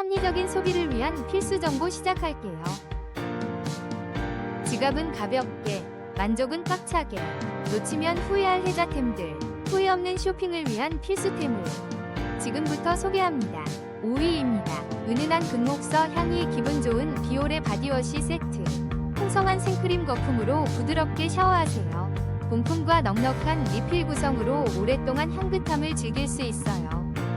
합리적인 소비를 위한 필수 정보 시작할게요. 지갑은 가볍게, 만족은 꽉차게, 놓치면 후회할 혜자템들, 후회 없는 쇼핑을 위한 필수템을 지금부터 소개합니다. 5위입니다. 은은한 금목서 향이 기분 좋은 비올의 바디워시 세트. 풍성한 생크림 거품으로 부드럽게 샤워하세요. 본품과 넉넉한 리필 구성으로 오랫동안 향긋함을 즐길 수 있어요.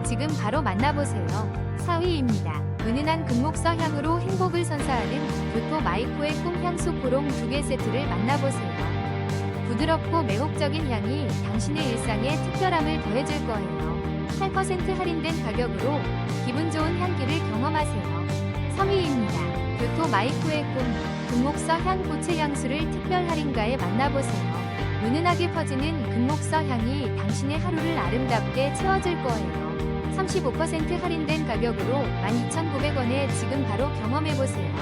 지금 바로 만나보세요. 4위입니다. 은은한 금목서 향으로 행복을 선사하는 교토 마이코의 꿈 향수 고롱 두개 세트를 만나보세요. 부드럽고 매혹적인 향이 당신의 일상에 특별함을 더해줄 거예요. 8% 할인된 가격으로 기분 좋은 향기를 경험하세요. 3위입니다. 교토 마이코의 꿈 금목서 향 고체 향수를 특별 할인가에 만나보세요. 은은하게 퍼지는 금목서 향이 당신의 하루를 아름답게 채워줄 거예요. 35% 할인된 가격으로 12,900원에 지금 바로 경험해보세요.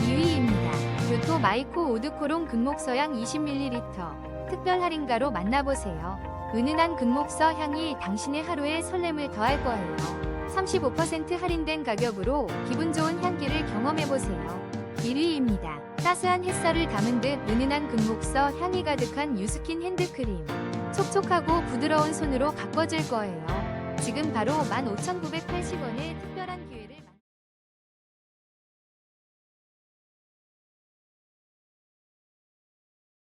2위입니다. 교토 마이코 오드코롱 금목서향 20ml 특별 할인가로 만나보세요. 은은한 금목서 향이 당신의 하루에 설렘을 더할 거예요. 35% 할인된 가격으로 기분 좋은 향기를 경험해보세요. 1위입니다. 따스한 햇살을 담은 듯 은은한 금목서 향이 가득한 유스킨 핸드크림. 촉촉하고 부드러운 손으로 가꿔줄 거예요. 지금 바로 15,980원의 특별한 기회.